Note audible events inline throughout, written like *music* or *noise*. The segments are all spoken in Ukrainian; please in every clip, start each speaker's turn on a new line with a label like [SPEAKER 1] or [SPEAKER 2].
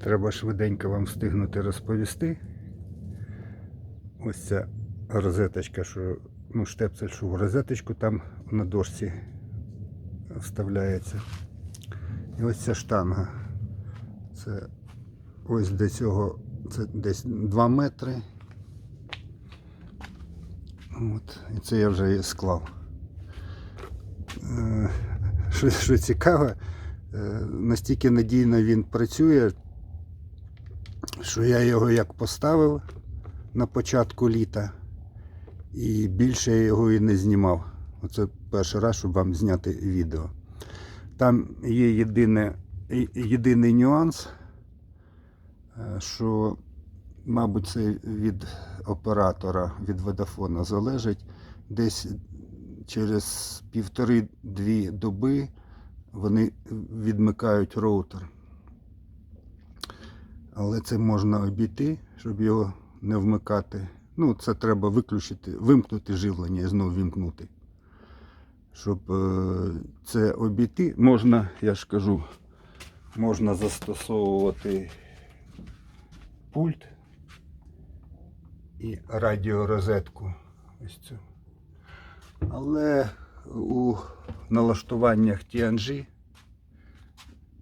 [SPEAKER 1] Треба швиденько вам встигнути розповісти. Ось ця розеточка, що ну, штепсель, що в розеточку там на дошці вставляється. І ось ця штанга. Це ось до цього це десь 2 метри. От, і це я вже і склав. Е, Що, що цікаво, е, настільки надійно він працює, що я його як поставив на початку літа, і більше я його і не знімав. Оце перший раз, щоб вам зняти відео. Там є єдине, єдиний нюанс, е, що, мабуть, це від оператора, від водофона залежить. Десь через півтори-дві доби вони відмикають роутер. Але це можна обійти, щоб його не вмикати. Ну, це треба виключити, вимкнути живлення і знову вімкнути. Щоб е, це обійти, можна, я ж кажу, можна застосовувати пульт і радіорозетку. Ось цю. Але у налаштуваннях TNG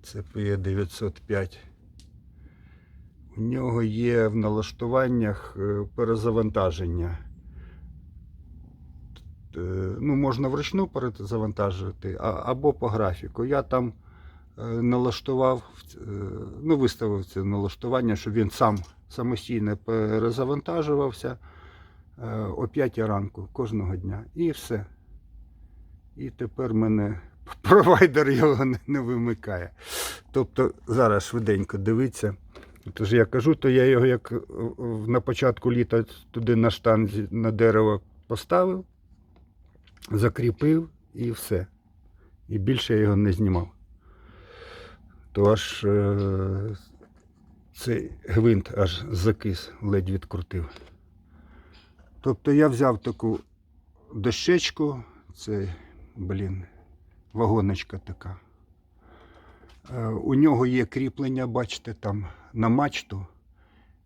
[SPEAKER 1] це PE905. У нього є в налаштуваннях е, перезавантаження. Е, Ну, можна вручну перезавантажити, або по графіку. Я там е, налаштував, ну, виставив це налаштування, щоб він сам самостійно перезавантажувався о 5 ранку кожного дня. І все. І тепер мене *laughs* провайдер його не, вимикає. Тобто зараз швиденько дивиться. Тож я кажу, то я його як е, на початку літа туди на штанзі на дерево поставив, закріпив і все. І більше я його не знімав. То аж е, цей гвинт аж закис, ледь відкрутив. Тобто я взяв таку дощечку, це, блін, вагоночка така. Е, У нього є кріплення, бачите, там на мачту.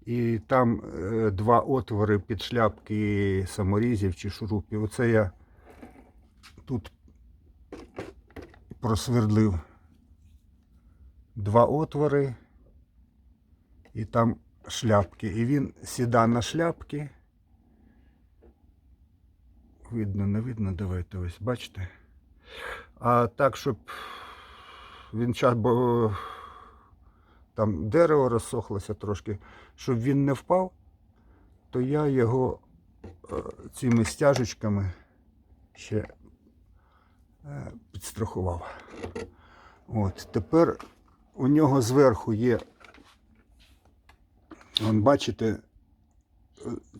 [SPEAKER 1] І там е, два отвори під шляпки саморізів чи шурупів. Оце я тут просвердлив два отвори, і там шляпки. І він сіда на шляпки. Видно, не видно, давайте ось, бачите. А так, щоб він час, бо там дерево розсохлося трошки, щоб він не впав, то я його е, цими стяжечками ще е, підстрахував. От, тепер у нього зверху є, вон, бачите, е,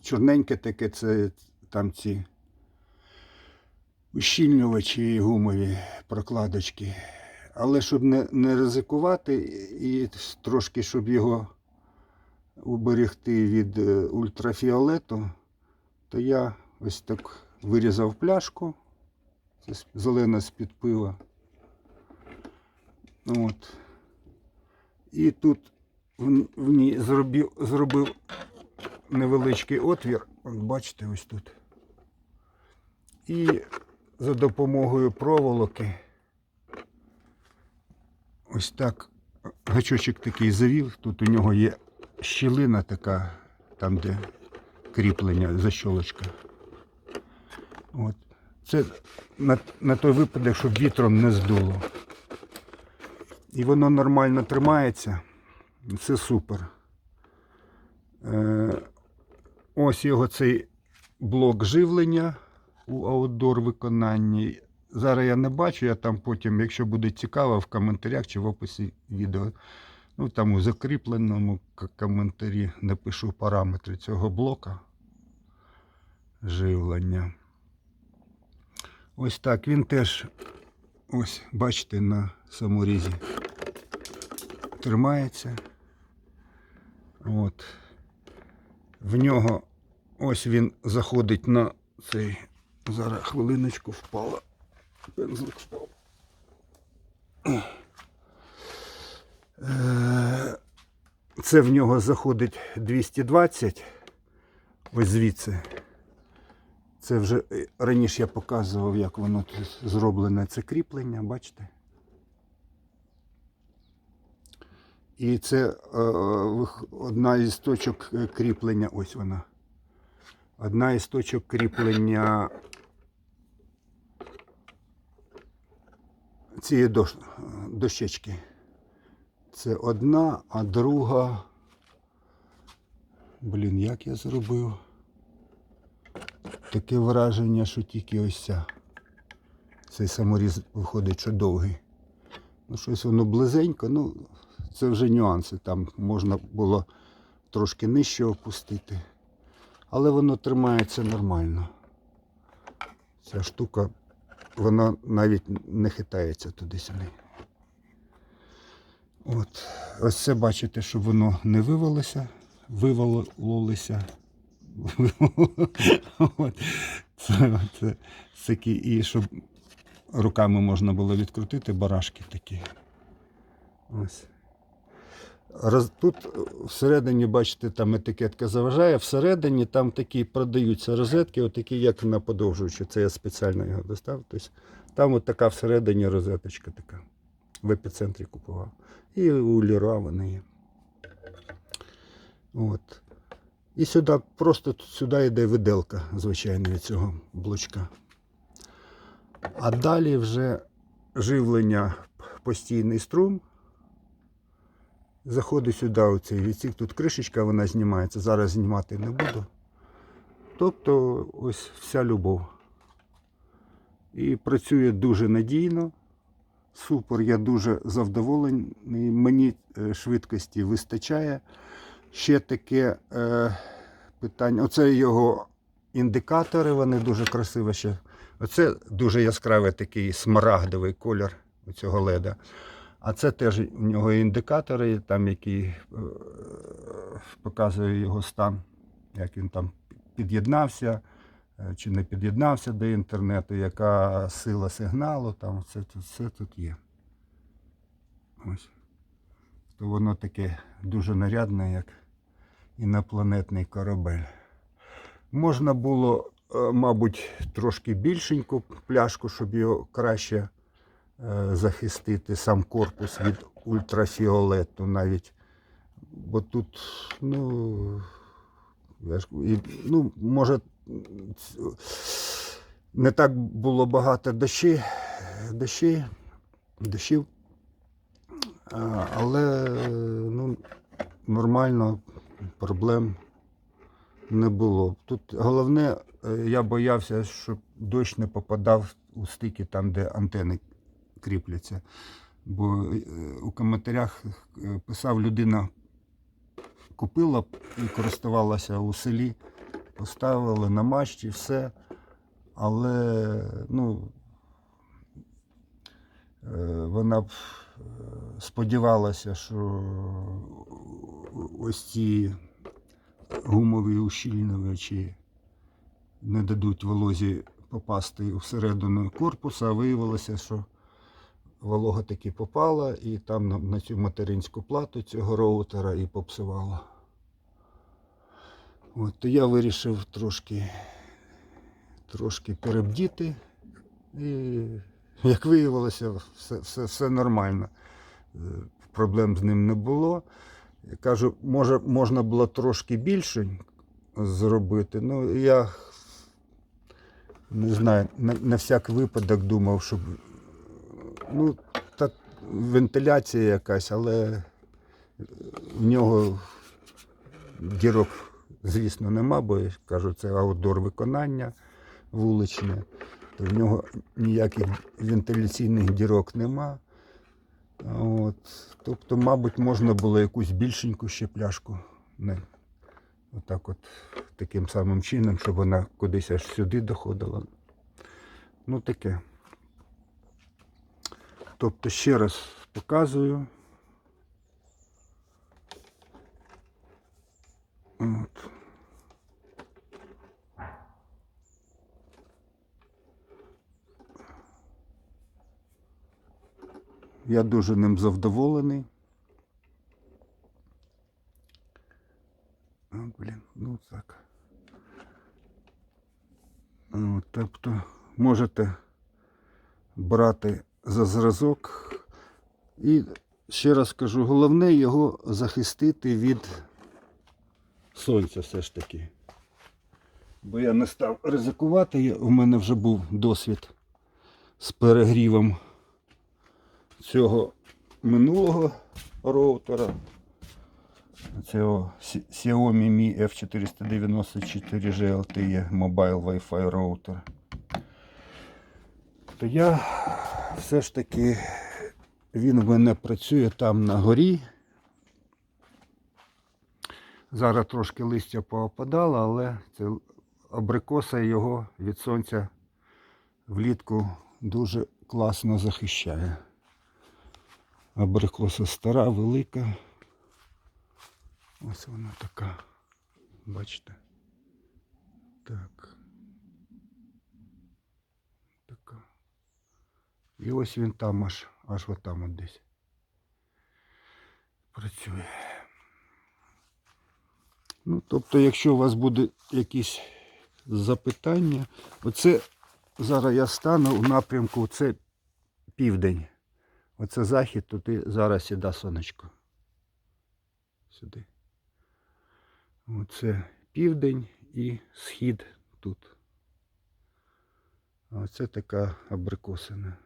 [SPEAKER 1] чорненьке таке, це там ці ущільнювачі гумові прокладочки. Але щоб не, не ризикувати і трошки, щоб його уберегти від е, ультрафіолету, то я ось так вирізав пляшку. Це зелена з-під пива. От. І тут в, в ній зробив, зробив невеличкий отвір. От бачите, ось тут. І за допомогою проволоки ось так гачочок такий завів. Тут у нього є щілина така, там, де кріплення, защолочка. От. Це на, на той випадок, щоб вітром не здуло. І воно нормально тримається. Це супер. Е, ось його цей блок живлення у аутдор виконанні. Зараз я не бачу, я там потім, якщо буде цікаво, в коментарях чи в описі відео. Ну там у закріпленому коментарі напишу параметри цього блока живлення. Ось так. Він теж, ось, бачите, на саморізі тримається. От. В нього ось він заходить на цей. Зараз хвилиночку впала. Пензлик впав. Е, Це в нього заходить 220. Ось звідси. Це вже е, раніше я показував, як воно тут зроблене. Це кріплення, бачите? І це е, одна із точок е, кріплення. Ось вона. Одна із точок кріплення цієї дош... дощечки. Це одна, а друга. Блін, як я зробив? Таке враження, що тільки ось ця. Цей саморіз виходить, що довгий. Ну, щось воно близенько, ну, це вже нюанси. Там можна було трошки нижче опустити. Але воно тримається нормально. Ця штука, вона навіть не хитається туди-сюди. От. Ось це бачите, щоб воно не вивалося, вивалилося. *laughs* Це, Це, це, і щоб руками можна було відкрутити, барашки такі. Ось. Роз, тут всередині, бачите, там етикетка заважає, всередині там такі продаються розетки, отакі, як на подовжувачі. Це я спеціально його достав. Тобто, там от така всередині розеточка така. В епіцентрі купував. І у Ліра вони є. От. І сюди, просто сюди йде виделка, звичайно, від цього блочка. А далі вже живлення постійний струм. Заходить сюди оцей відсік, тут кришечка, вона знімається. Зараз знімати не буду. Тобто ось вся любов. І працює дуже надійно. Супер, я дуже задоволений. Мені е, швидкості вистачає. Ще таке е, питання. Оце його індикатори, вони дуже красиві ще. Оце дуже яскравий такий смарагдовий колір у цього леда. А це теж у нього індикатори, там, які е, показує його стан, як він там під'єднався е, чи не під'єднався до інтернету, яка сила сигналу, там все, тут- все тут є. Ось. То воно таке дуже нарядне, як інопланетний корабель. Можна було, е, мабуть, трошки більшеньку пляшку, щоб його краще захистити сам корпус від ультрафіолету навіть. Бо тут, ну, і, ну, може, не так було багато дощі, дощі, дощів, але ну, нормально, проблем не було. Тут головне, е, я боявся, щоб дощ не попадав у стики там, де антени кріпляться. Бо е, у коментарях е, писав людина, купила і користувалася у селі, поставили на мачті, все. Але ну, е, вона б сподівалася, що ось ці гумові ущільнювачі не дадуть волозі попасти всередину корпуса, а виявилося, що волога таки попала і там на, на цю материнську плату цього роутера і попсувала. От, то я вирішив трошки, трошки перебдіти. І, як виявилося, все, все, все нормально. Е, Проблем з ним не було. Я кажу, може, можна було трошки більше зробити. Ну, я не знаю, на, на всяк випадок думав, щоб ну, так, вентиляція якась, але в нього дірок, звісно, нема, бо я кажу, це аутдор виконання вуличне, то в нього ніяких вентиляційних дірок нема. От. Тобто, мабуть, можна було якусь більшеньку ще пляшку. Не. Отак от таким самим чином, щоб вона кудись аж сюди доходила. Ну таке. Тобто ще раз показую. От. Я дуже ним задоволений. А, блін, ну так. Ну, тобто можете брати за зразок. І ще раз кажу, головне його захистити від сонця все ж таки. Бо я не став ризикувати, у мене вже був досвід з перегрівом цього минулого роутера. Цього Xiaomi Mi F494 GLTE Mobile Wi-Fi роутер. То я все ж таки він в мене працює там на горі. Зараз трошки листя поопадало, але це абрикоса його від сонця влітку дуже класно захищає. Абрикоса стара, велика. Ось вона така. Бачите? Так. І ось він там аж, аж отам от десь. Працює. Ну, тобто, якщо у вас буде якісь запитання, оце зараз я стану в напрямку, це південь. Оце захід, туди зараз сіда сонечко. Сюди. Оце південь і схід тут. Оце така абрикосина.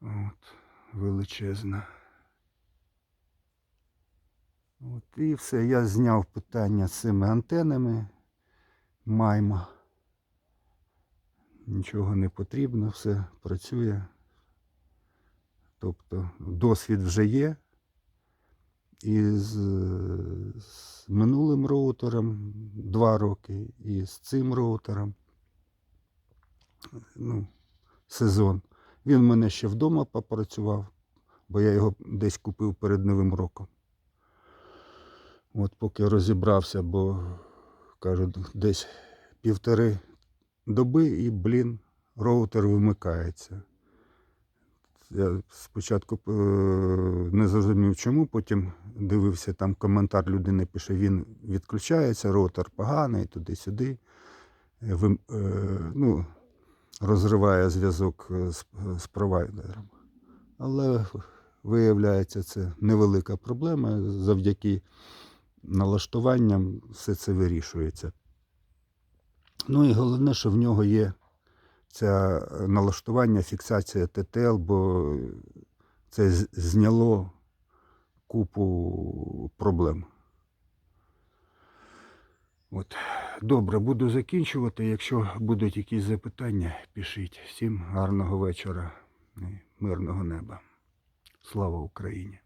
[SPEAKER 1] От, величезна. От і все. Я зняв питання з цими антенами. Майма. Нічого не потрібно, все працює. Тобто досвід вже є. І з, з минулим роутером два роки, і з цим роутером. Ну, сезон. Він в мене ще вдома попрацював, бо я його десь купив перед Новим роком. От поки розібрався, бо кажуть, десь півтори доби і, блін, роутер вимикається. Я спочатку е, не зрозумів чому, потім дивився, там коментар людини пише, він відключається, роутер поганий, туди-сюди. Е, Ну, розриває зв'язок е, з, з провайдером. Але виявляється, це невелика проблема. Завдяки налаштуванням все це вирішується. Ну і головне, що в нього є це налаштування, фіксація ТТЛ, бо це зняло купу проблем. От. Добре, буду закінчувати. Якщо будуть якісь запитання, пишіть. Всім гарного вечора і мирного неба. Слава Україні!